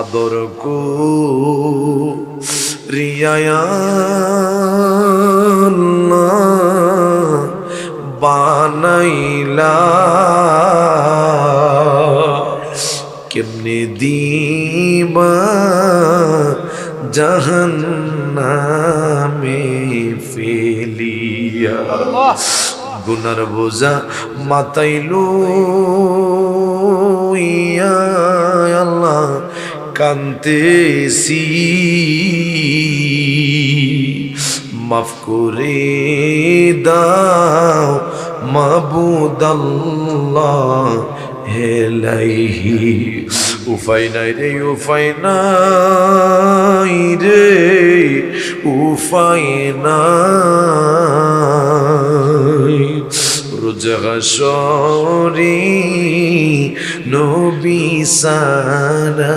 আদর রিয়ায়া বানাইলা। কেমনে দিবা জাহান্নামে ফেলিয়া। গুনার বোঝা মাতাইলো। ইয়া আল্লাহ কান্তেসি মাফ করে দাও মাবুদাল্লাহ হেলাইহি উফাই নাই রে, উফাই নাই রে, উফাই নাই। রোজগাসরি নবী সারা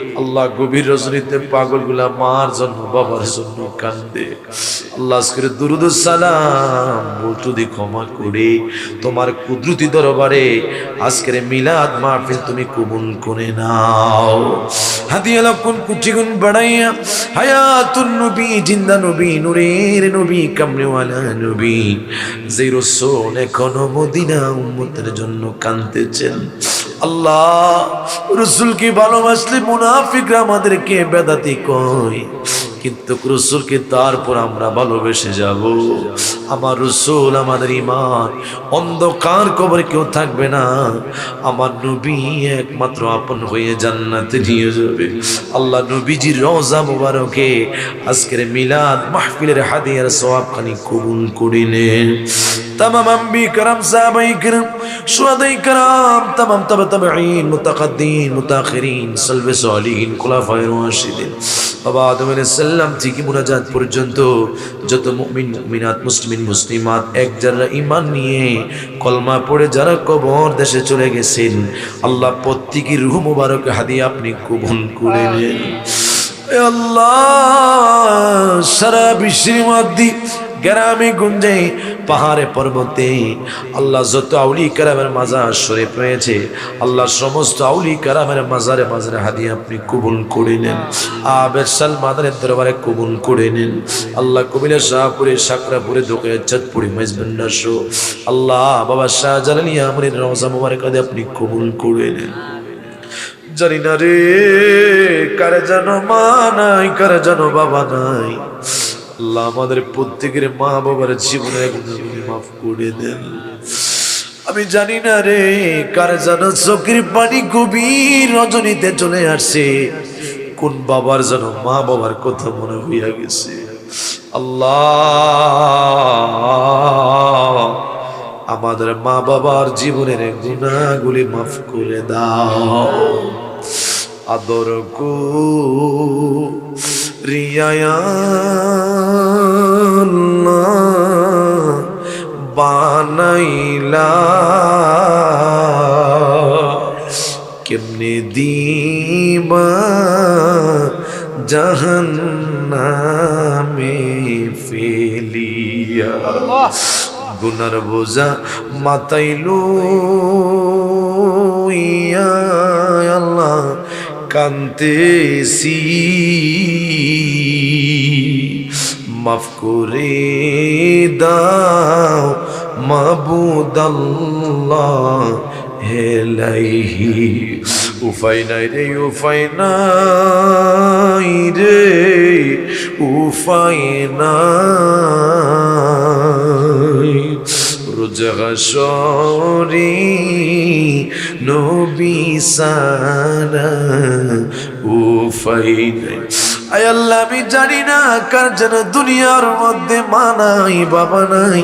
আল্লাহ গভীর রজনীতে পাগলগুলা মার জন্য, বাবার জন্য কান্দে। আল্লাহ আজকের দুরুদ সালাম বলটুদি ক্ষমা করে। তোমার কুদরতি দরবারে আজকের মিলাদ মাহফিল তুমি কবুল করে নাও। হাদিয়া লক্ষণ কুচিগুন বাড়াইয়া, হায়াতুন নবী, জিন্দা নবী, নূরের নবী কামড়েওয়ালা নবী। যে রসুল এখনও মদিনা উম্মতের জন্য কান্দতেছেন আল্লাহ রসুলকে ভালোবাসলে মুনাফিকরা আমাদেরকে বেদাতি কয়। কিন্তু রসুলকে তারপর আমরা ভালোবেসে যাব আমার রসুল আমাদের ইমান অন্ধকার কবরে কেউ থাকবে না আমার নবী একমাত্র আপন হয়ে জান্নাতে নিয়ে যাবে আল্লাহ নবীজির রওজা মুবারকে আজকের মিলাদ মাহফিলের হাদিয়ার সওয়াবখানি কবুল করে নেন تمام انبي كرام صحابي كرام شهداء كرام تمام تبع تبعين متقدمين متاخرين سلف صالحين خلفاء راشدين বাবা আদম সাল্লাম থেকে মুনাজাত পর্যন্ত যত মুমিন, মুমিনাত, মুসলিমিন, মুসলিমাত এক যারা ইমান নিয়ে কলমা পড়ে যারা কবর দেশে চলে গেছেন, আল্লাহ প্রত্যেকের রুহ মুবারক হাদিয়ে আপনি কবুল করে নেন। আল্লাহ, সারা বিশ্বের মধ্যে গ্রামে, গুঞ্জে পাহাড়ে পর্বতে আল্লাহ যত আউলি কারামের মাজার শরীফ রয়েছে, আল্লাহ সমস্ত আউলি কারামের মাজারে মাজারে হাদিয়ে আপনি কবুল করে নেন। আবের সাল মাদারের দরবারে কবুল করে নেন। আল্লাহ কবিলা শাহপুরে, সাকরাপুরে দোকায় চাঁদপুরে মেজবান্ডার শো আল্লাহ বাবা শাহজালালি আমরের রওজা মুবারক আদি আপনি কবুল করে নেন। জানি না রে, কারে জানো মা নাই, কারে জানো বাবা নাই। আল্লাহ আমাদের প্রত্যেকের মা বাবার জীবনে মাফ করে দেন। আমি জানি না রে, কার যেন চোখের পানি গভীর রজনীতে চলে আসছে, কোন বাবার যেন মা বাবার কথা মনে হইয়া গেছে। আল্লাহ, আমাদের মা বাবার জীবনের গুণাগুলি মাফ করে দাও। আদর কো রিয়ায়া বানাইলা। কেমনে দিবা জাহান্নামে ফেলিয়া। গুনার বোঝা মাতাইলো ইয়া আল্লাহ কান্তেসি মাফ করে দাও মাবুদাল্লাহ হেলাইহি উফাই নাই রে উফাই নাই রে উফাই রোজগাসরি নবী সারা উফাই আয় আল্লাহ, আমি জানি না কার যেন দুনিয়ার মধ্যে মা নাই, বাবা নাই।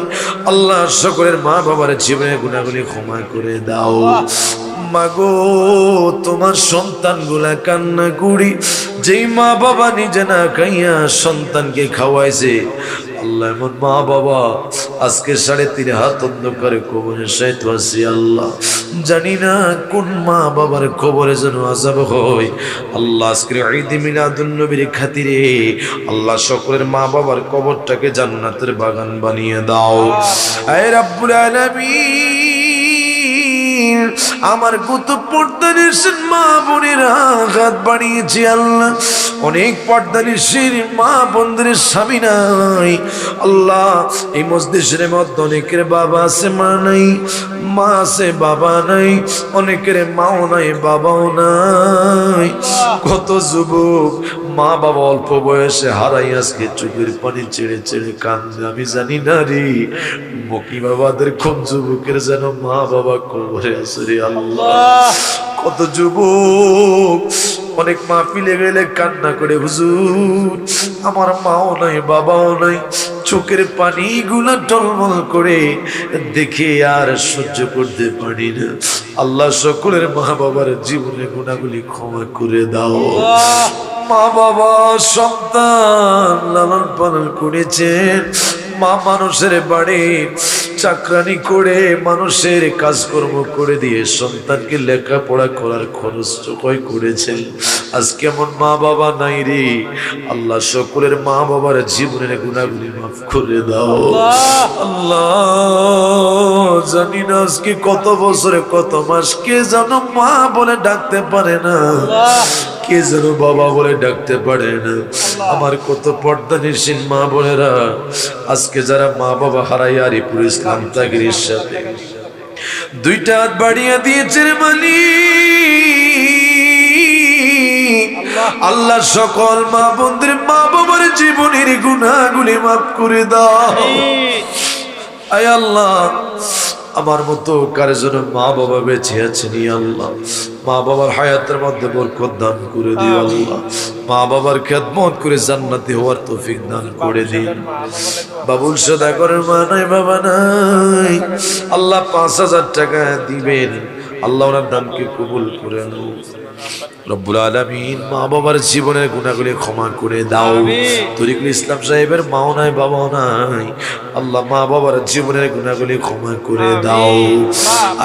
আল্লাহ সকলের মা বাবার জীবনে গুণাগুলি ক্ষমা করে দাও। মাগো তোমার সন্তানগুলা কান্না করি যেই মা বাবা নিজে না খাইয়া সন্তানকে খাওয়াইছে আল্লাহ, এমন মা বাবা, আজকে সাড়ে তিন হাত অন্ধকারে কবরে সাইতে আসি আল্লাহ। জানি না কোন মা বাবার কবরে যেন আজাব হয়। আল্লাহ আজকে ঈদ মিলাদুল নবীর খাতিরে আল্লাহ সকলের মা বাবার কবরটাকে জান্নাতের বাগান বানিয়ে দাও। আয় রাব্বুল আলামিন। আমার কত পর্দানিসের মা বোনের আঘাত বাড়িয়েছে আল্লাহ। অনেক পর্দানিসের মা বোনদের স্বামী নাই। আল্লাহ, এই মসজিদের মধ্যে অনেকের বাবা আছে, মা নাই। মা আছে, বাবা নাই। অনেকের মাও নাই, বাবাও নাই। কত যুবক মা বাবা অল্প বয়সে হারাই আজকে চোখের পানি ছেড়ে ছেড়ে কান্দে আমি জানি না রে। মকি বাবাদের কোন যুবকের যেন মা বাবা কবরে আছে রে আল্লাহ, কত যুবক। অনেক মা ফিলে গেলে কান্না করে, হুজুর, আমার মাও নাই, বাবাও নাই। চোখের পানি গুলা টলমল করে দেখে আর সহ্য করতে পারি না। আল্লাহ সকলের মা বাবার জীবনে গুণাগুলি ক্ষমা করে দাও। মা বাবা সন্তান লালন পালন করেছেন। মা মানুষের বাড়ি চাকরানি করে মানুষের কাজকর্ম করে দিয়ে সন্তানকে লেখাপড়া করার খরচ চোখয় করেছেন। আজকে এমন মা বাবা নাই রে? আল্লাহ সকলের মা বাবার জীবনের গুণাগুলি মাফ করে দাও। আল্লাহ। জানি না আজকে কত বছরে কত মাস কে যেন মা বলে ডাকতে পারে না। কে যেন বাবা বলে ডাকতে পারে না। আমার কত পর্দা নিশীন মা বোনেরা। আজকে যারা মা বাবা হারাই পুরো ইসলাম তাগিরির সাথে দুইটা হাত বাড়িয়ে দিয়েছে মালিক। আল্লাহ। সকল মা বোনদের মা বাবার জীবনের গুণাগুলি মাফ করে দাও। আয় আল্লাহ। আমার মতো কার জন্য মা বাবা বেঁচে আছেন আল্লাহ? মা বাবার হায়াতের মধ্যে বরকত দান করে দিও আল্লাহ। মা বাবার খেদমত করে জান্নাতি হওয়ার তৌফিক দান করে দিন। বাবুল সদা করার মা নাই বাবা নাই। আল্লাহ পাঁচ হাজার টাকা দিবেন। আল্লাহ ওনার দানকে কবুল করে রব্বুল আলমিন মা বাবার জীবনের গুণাগুলি ক্ষমা করে দাও। তরিকুল ইসলাম সাহেবের মাও নাই বাবাও নাই। আল্লাহ মা বাবার জীবনের গুণাগুলি ক্ষমা করে দাও।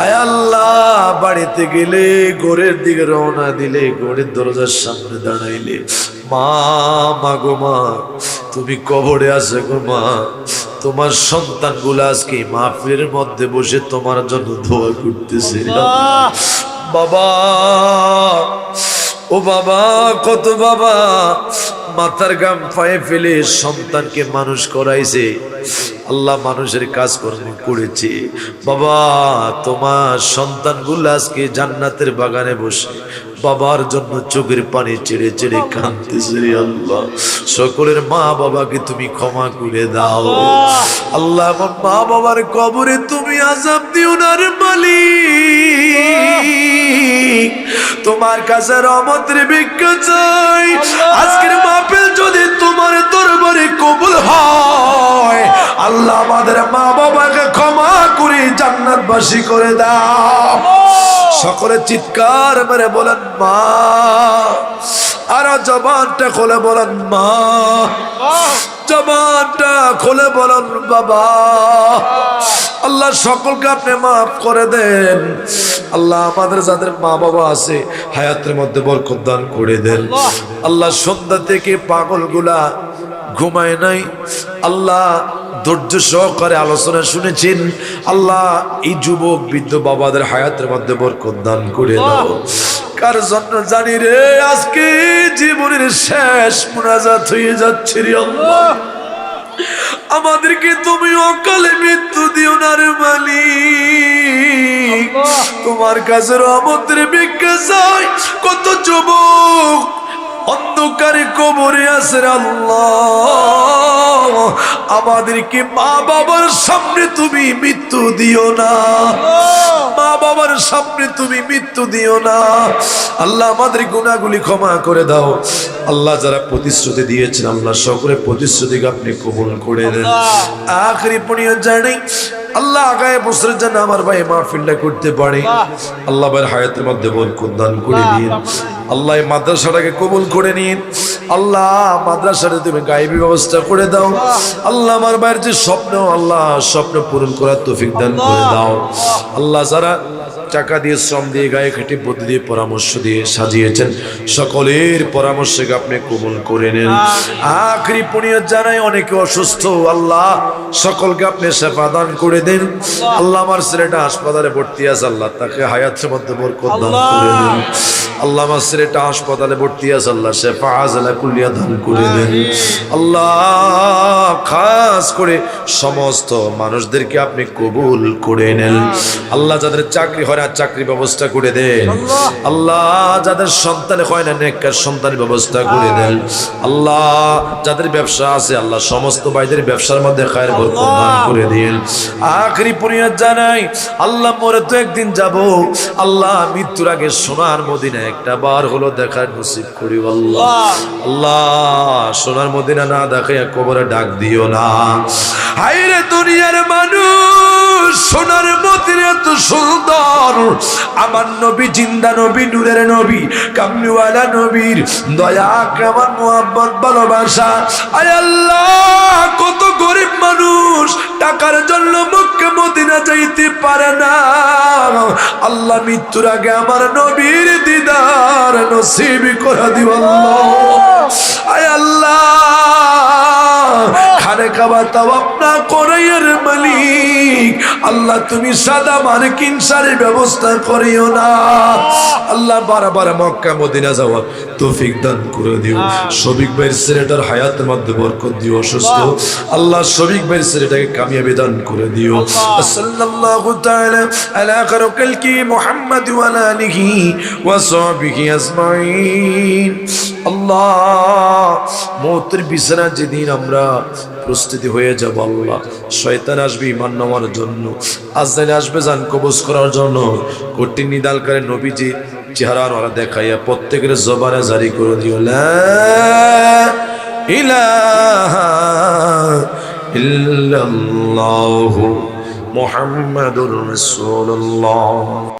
আয় আল্লাহ বাড়িতে গেলে গোরের দিকে রওনা দিলে গোরের দরজার সামনে দাঁড়াইলে মা মা গো মা তুমি কবরে আছে গো মা। তোমার সন্তানগুলো আজকে মাহফিলের মধ্যে বসে তোমার জন্য দোয়া করতেছে। বাবা ও বাবা কত বাবা মাথার গাম পায়ে ফেলে সন্তানকে মানুষ করাইছে। আল্লাহ মানুষের কাজকর্ম করেছে। বাবা তোমার সন্তানগুলো আজকে জান্নাতের বাগানে বসে। বাবার জন্য চোখের পানি চেড়ে চেড়ে কাঁদতেছে আল্লাহ। সকলের মা বাবাকে তুমি ক্ষমা করে দাও। আল্লাহ আমার মা বাবার কবরে তুমি আজাব দিও না রে মালিক। তোমার কাছে রহমতের ভিক্ষা চাই। আজকের মাহফিল যদি তোমার দরবারে কবুল হয় আল্লাহ আমাদের মা বাবাকে জান্নাতবাসী করে দাও। সকলে চিৎকার মেরে বলেন, মা, আর জবানটা খোলে বলেন, মা, জবানটা খোলে বলেন, বাবা। আল্লাহ সকলকে আপনি মাফ করে দেন। আল্লাহ আমাদের যাদের মা বাবা আছে, হায়াতের মধ্যে বরকত দান করে দেন। আল্লাহ সন্ধ্যা থেকে পাগলগুলা ঘুমায় নাই। আল্লাহ ধৈর্য সহকারে আলোচনা শুনেছেন। আল্লাহ এই যুবক বৃদ্ধ বাবাদের হায়াতের মধ্যে বরকত দান করে দাও। কার জন্য জানি রে আজকে জীবনের শেষ মোনাজাত হয়ে যাচ্ছে রে আল্লাহ। আমাদেরকে তুমি অকালে মৃত্যু দিও না রে মালিক। তোমার কাছে রহমতের ভিক্ষা চাই। কত যুবক অন্ধকারে কবরে আছে আল্লাহ। আমাদেরকে মা বাবার সামনে তুমি মৃত্যু দিও না। মা বাবার সামনে তুমি মৃত্যু দিও না। আল্লাহ আমাদের গুণাগুলি ক্ষমা করে দাও। আল্লাহ যারা প্রতিশ্রুতি দিয়েছেন আল্লাহ সকলের প্রতিশ্রুতিকে আপনি কবুল করে দেন। আখরি পড়িয়ে জানাই আল্লাহ আগায় বছরের জন্য আমার ভাই মাহফিলটা করতে পারে। আল্লাহ ভাইয়ের হায়াতের মধ্যে বরকত দান করে দিন। আল্লাহ এই মাদ্রাসাটাকে কবুল করে নিন। আল্লাহ মাদ্রাসাটা তুমি গাইবি ব্যবস্থা করে দাও। আল্লাহ আমার ভাইয়ের যে স্বপ্ন আল্লাহ স্বপ্ন পূরণ করার তৌফিক দান করে দাও। আল্লাহ যারা টাকা দিয়ে শ্রম দিয়ে গায়ে খেটে বুদ্ধি দিয়ে পরামর্শ দিয়ে সাজিয়েছেন সকলের পরামর্শকে আপনি কবুল করে নেন। আখরি পুনিয়ত জানাই অনেকে অসুস্থ। আল্লাহ সকলকে আপনি সেবা দান করে দেন। আল্লাহ আমার ছেলেটা হাসপাতালে ভর্তি আছে। আল্লাহ তাকে হায়াতের মধ্যে বরকত দান করে দেন। আল্লাহ আমার ছেলেটা হাসপাতালে ভর্তি আছে আল্লাহ শেফা আজলা কুলিয়া দান করে দেন। আল্লাহ খাস করে সমস্ত মানুষদেরকে আপনি কবুল করে নেন। আল্লাহ যাদের চাকরি হয় না চাকরি ব্যবস্থা করে দেন। আল্লাহ যাদের সন্তান হয় না নেককার সন্তানের ব্যবস্থা করে দেন। আল্লাহ যাদের ব্যবসা আছে আল্লাহ সমস্ত ভাইদের ব্যবসার মধ্যে খায়ের বরকত দান করে দিন। আখরি পরিণত জানাই আল্লাহ মরে তো একদিন যাব। আল্লাহ মৃত্যুর আগে সোনার মদিনা একটা বার হলো দেখার নসিব করি, আল্লাহ। আল্লাহ, সোনার মদিনা না দেখে কবরে ডাক দিও না। হাইরে দুনিয়ার মানুষ! সোনার মদিনা এত সুন্দর। আমার নবী জিন্দা নবী, নূরের নবী, কামলিওয়ালা নবীর দয়া আমার মোহাম্মদ ভালোবাসা। আয় আল্লাহ, কত গরিব মানুষ, টাকার জন্য মুখে মদিনা যাইতে পারে না। আল্লাহ মৃত্যুর আগে আমার নবীর দিদার নসিব করে দিব আয় আল্লাহ খানে খাবা তাও আপনা করাইয়ের মালিক। আল্লাহ তুমি সাদা মার্কিন শাড়ির ব্যবস্থা করিও না। আল্লাহ বারবার মক্কা মদিনা যাওয়া তৌফিক দান করে দিও। শফিক ভাইয়ের ছেলেটার হায়াতের মধ্যে বরকত দিও অসুস্থ। আল্লাহ। শফিক ভাইয়ের ছেলেটাকে কামিয়াবি দান করে দিও। সাল্লাল্লাহু তাআলা আলা খারকালকি মুহাম্মদ ওয়া আলা আলিহি ওয়া সাহবিহি আজমাইন। আল্লাহ যেদিন আমরা প্রস্তুতি হয়ে আসবে ইমান নেওয়ার জন্য আসবে যান কবজ করার জন্য। নবীজি দেখাইয়া প্রত্যেকের জবানে জারি করে দিও ইলাহা ইল্লাল্লাহু